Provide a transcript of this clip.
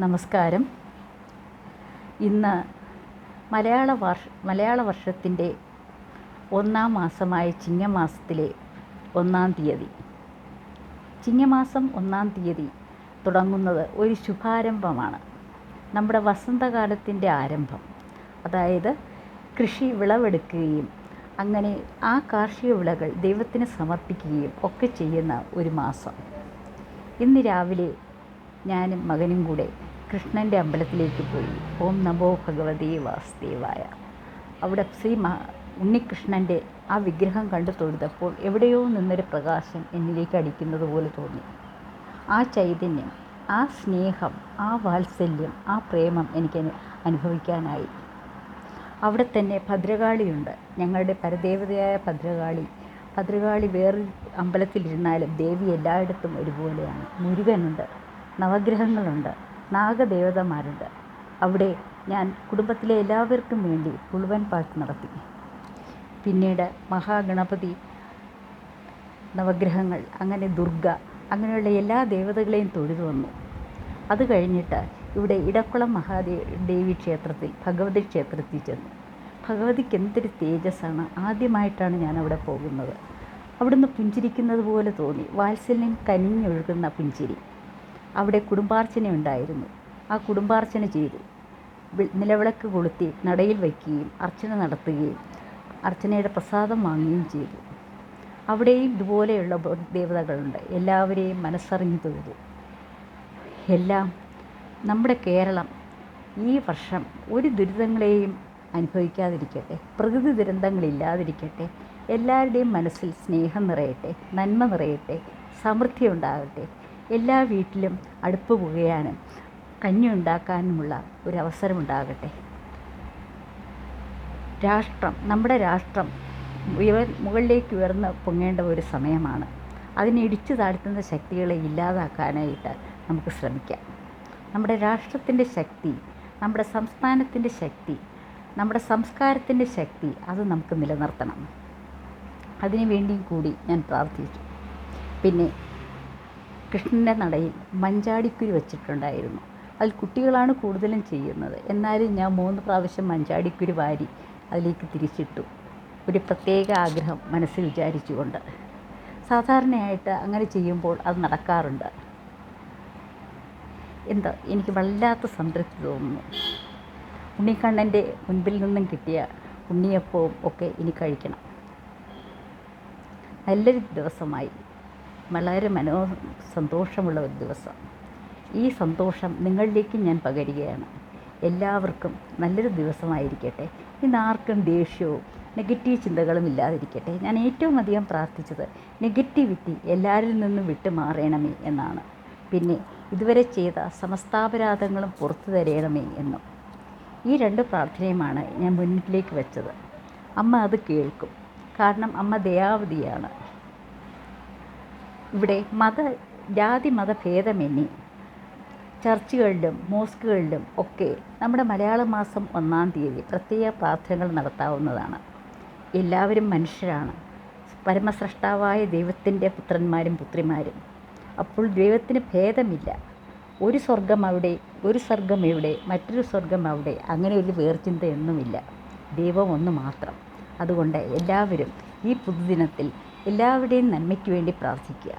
നമസ്കാരം. ഇന്ന് മലയാള വർഷ മലയാള വർഷത്തിന്റെ ഒന്നാം മാസമായ ചിങ്ങമാസത്തിലെ ഒന്നാം തീയതി. ചിങ്ങമാസം ഒന്നാം തീയതി തുടങ്ങുന്നത് ഒരു ശുഭാരംഭമാണ്. നമ്മുടെ വസന്തകാലത്തിന്റെ ആരംഭം. അതായത് കൃഷി വിളവെടുക്കുകയും അങ്ങനെ ആ കാർഷിക വിളകൾ ദൈവത്തിന് സമർപ്പിക്കുകയും ഒക്കെ ചെയ്യുന്ന ഒരു മാസം. ഇന്ന് രാവിലെ ഞാനും മകനും കൂടെ കൃഷ്ണന്റെ അമ്പലത്തിലേക്ക് പോയി. ഓം നമോ ഭഗവതി വാസുദേവായ. അവിടെ ശ്രീ മ ഉണ്ണികൃഷ്ണന്റെ ആ വിഗ്രഹം കണ്ടു തൊഴുതപ്പോൾ എവിടെയോ നിന്നൊരു പ്രകാശം എന്നിലേക്ക് അടിക്കുന്നത് പോലെ തോന്നി. ആ ചൈതന്യം ആ സ്നേഹം ആ വാത്സല്യം ആ പ്രേമം എനിക്ക് അനുഭവിക്കാനായി. അവിടെ തന്നെ ഭദ്രകാളിയുണ്ട്. ഞങ്ങളുടെ പരദേവതയായ ഭദ്രകാളി. ഭദ്രകാളി വേറൊരു അമ്പലത്തിലിരുന്നാലും ദേവി എല്ലായിടത്തും ഒരുപോലെയാണ്. മുരുകനുണ്ട്. നവഗ്രഹങ്ങളുണ്ട്. നാഗദേവതമാരുണ്ട്. അവിടെ ഞാൻ കുടുംബത്തിലെ എല്ലാവർക്കും വേണ്ടി പുളുവൻ പാട്ട് നടത്തി. പിന്നീട് മഹാഗണപതി നവഗ്രഹങ്ങൾ അങ്ങനെ ദുർഗ അങ്ങനെയുള്ള എല്ലാ ദേവതകളെയും തൊഴുതു വന്നു. അത് കഴിഞ്ഞിട്ട് ഇവിടെ ഇടക്കുളം മഹാദേ ദേവി ക്ഷേത്രത്തിൽ ഭഗവതി ക്ഷേത്രത്തിൽ ചെന്നു. ഭഗവതിക്ക് എന്തൊരു തേജസ്സാണ്. ആദ്യമായിട്ടാണ് ഞാൻ അവിടെ പോകുന്നത്. അവിടുന്ന് പുഞ്ചിരിക്കുന്നത് പോലെ തോന്നി. വാത്സല്യം കനിഞ്ഞൊഴുകുന്ന പുഞ്ചിരി. അവിടെ കുടുംബാർച്ചന ഉണ്ടായിരുന്നു. ആ കുടുംബാർച്ചന ചെയ്തു. നിലവിളക്ക് കൊളുത്തി നടയിൽ വയ്ക്കുകയും അർച്ചന നടത്തുകയും അർച്ചനയുടെ പ്രസാദം വാങ്ങുകയും ചെയ്തു. അവിടെയും ഇതുപോലെയുള്ള ദേവതകളുണ്ട്. എല്ലാവരെയും മനസ്സറിഞ്ഞു തൊഴുതു. എല്ലാം നമ്മുടെ കേരളം ഈ വർഷം ഒരു ദുരിതങ്ങളെയും അനുഭവിക്കാതിരിക്കട്ടെ പ്രകൃതി ദുരന്തങ്ങളില്ലാതിരിക്കട്ടെ എല്ലാവരുടെയും മനസ്സിൽ സ്നേഹം നിറയട്ടെ നന്മ നിറയട്ടെ സമൃദ്ധി ഉണ്ടാകട്ടെ എല്ലാ വീട്ടിലും അടുപ്പ് പുകയാനും കഞ്ഞി ഉണ്ടാക്കാനുമുള്ള ഒരു അവസരമുണ്ടാകട്ടെ രാഷ്ട്രം നമ്മുടെ രാഷ്ട്രം ഉയർ മുകളിലേക്ക് ഉയർന്ന് പൊങ്ങേണ്ട ഒരു സമയമാണ്. അതിനെ ഇടിച്ചു താഴ്ത്തുന്ന ശക്തികളെ ഇല്ലാതാക്കാനായിട്ട് നമുക്ക് ശ്രമിക്കാം. നമ്മുടെ രാഷ്ട്രത്തിന്റെ ശക്തി നമ്മുടെ സംസ്ഥാനത്തിന്റെ ശക്തി നമ്മുടെ സംസ്കാരത്തിന്റെ ശക്തി അത് നമുക്ക് നിലനിർത്തണം. അതിനു വേണ്ടിയും കൂടി ഞാൻ പ്രാർത്ഥിച്ചു. പിന്നെ കൃഷ്ണന്റെ നടയിൽ മഞ്ചാടിക്കുരു വച്ചിട്ടുണ്ടായിരുന്നു. അതിൽ കുട്ടികളാണ് കൂടുതലും ചെയ്യുന്നത്. എന്നാലും ഞാൻ മൂന്ന് പ്രാവശ്യം മഞ്ചാടിക്കുരു വാരി അതിലേക്ക് തിരിച്ചിട്ടു. ഒരു പ്രത്യേക ആഗ്രഹം മനസ്സിൽ വിചാരിച്ചുകൊണ്ട്. സാധാരണയായിട്ട് അങ്ങനെ ചെയ്യുമ്പോൾ അത് നടക്കാറുണ്ട്. എന്താ എനിക്ക് വല്ലാത്ത സംതൃപ്തി തോന്നുന്നു. ഉണ്ണിക്കണ്ണന്റെ മുൻപിൽ നിന്നും കിട്ടിയ ഉണ്ണിയപ്പവും ഒക്കെ ഇനി കഴിക്കണം. നല്ലൊരു ദിവസമായി. വളരെ മനോ സന്തോഷമുള്ള ഒരു ദിവസം. ഈ സന്തോഷം നിങ്ങളിലേക്ക് ഞാൻ പകരുകയാണ്. എല്ലാവർക്കും നല്ലൊരു ദിവസമായിരിക്കട്ടെ. ഇന്ന് ആർക്കും ദേഷ്യവും നെഗറ്റീവ് ചിന്തകളും ഇല്ലാതിരിക്കട്ടെ. ഞാൻ ഏറ്റവും അധികം പ്രാർത്ഥിച്ചത് നെഗറ്റിവിറ്റി എല്ലാവരിൽ നിന്നും വിട്ടുമാറണമേ എന്നാണ്. പിന്നെ ഇതുവരെ ചെയ്ത സമസ്താപരാധങ്ങളും പുറത്തു തരയണമേ എന്നും. ഈ രണ്ട് പ്രാർത്ഥനയുമാണ് ഞാൻ മുന്നിലേക്ക് വെച്ചത്. അമ്മ അത് കേൾക്കും. കാരണം അമ്മ ദയാവതിയാണ്. ഇവിടെ മത ജാതി മതഭേദമെന്നി ചർച്ചുകളിലും മോസ്കുകളിലും ഒക്കെ നമ്മുടെ മലയാള മാസം ഒന്നാം തീയതി പ്രത്യേക പ്രാർത്ഥനകൾ നടത്താവുന്നതാണ്. എല്ലാവരും മനുഷ്യരാണ്. പരമസ്രഷ്ടാവായ ദൈവത്തിന്റെ പുത്രന്മാരും പുത്രിമാരും. അപ്പോൾ ദൈവത്തിന് ഭേദമില്ല. ഒരു സ്വർഗം അവിടെ ഒരു സ്വർഗം എവിടെ മറ്റൊരു സ്വർഗം അവിടെ അങ്ങനെ ഒരു വേർചിന്തയൊന്നുമില്ല. ദൈവം ഒന്ന് മാത്രം. അതുകൊണ്ട് എല്ലാവരും ഈ പുതുദിനത്തിൽ എല്ലാവരുടെയും നന്മയ്ക്ക് വേണ്ടി പ്രാർത്ഥിക്കുക.